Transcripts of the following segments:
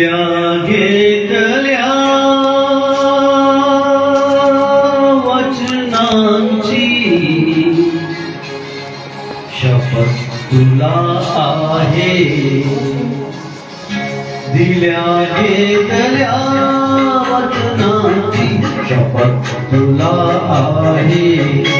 Gitल्या गेल्या वचनांची शपथ तुला आहे दिल्या गेल्या वचनांची शपथ तुला आहे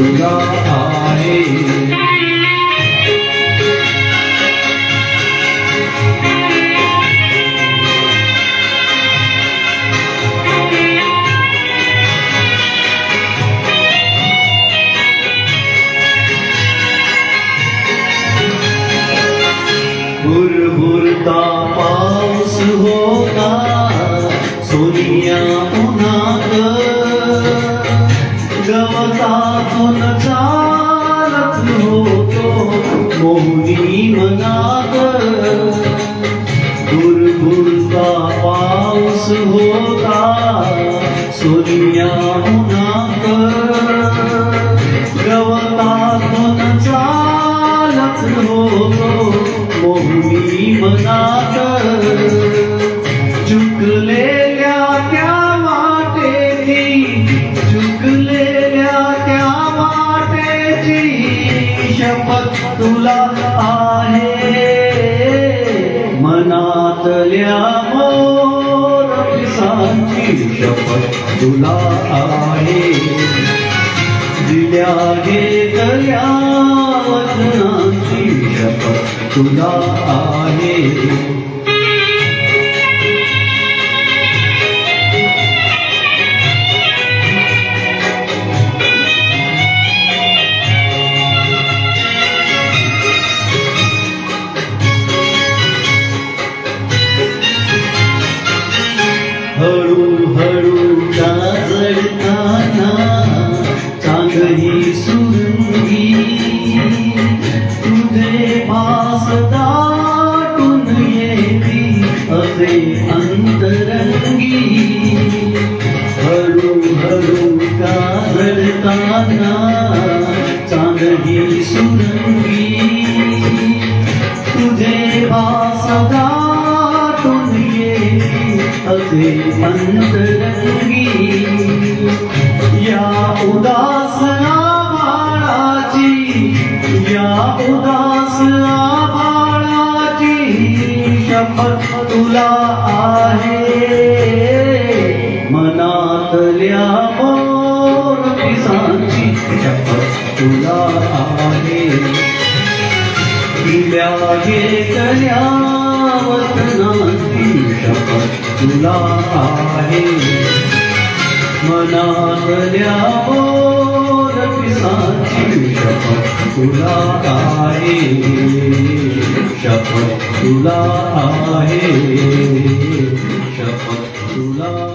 दुर्गा आए मोहरी मनाग भुरभुरता पाऊस होता सोन्याहून शपथ तुला आहे दिल्या घेतल्या वचनाची तुला आहे हळू तुझे बासदा या उदास आवारा या उदास आवारा शपथ तुला आहे। मनात लिया आहे दिल्या घेतल्या वचनांची शपथ तुला आहे मनातल्या मोर पिसांची शपथ तुला आहे शपथ तुला आहे शपथ तुला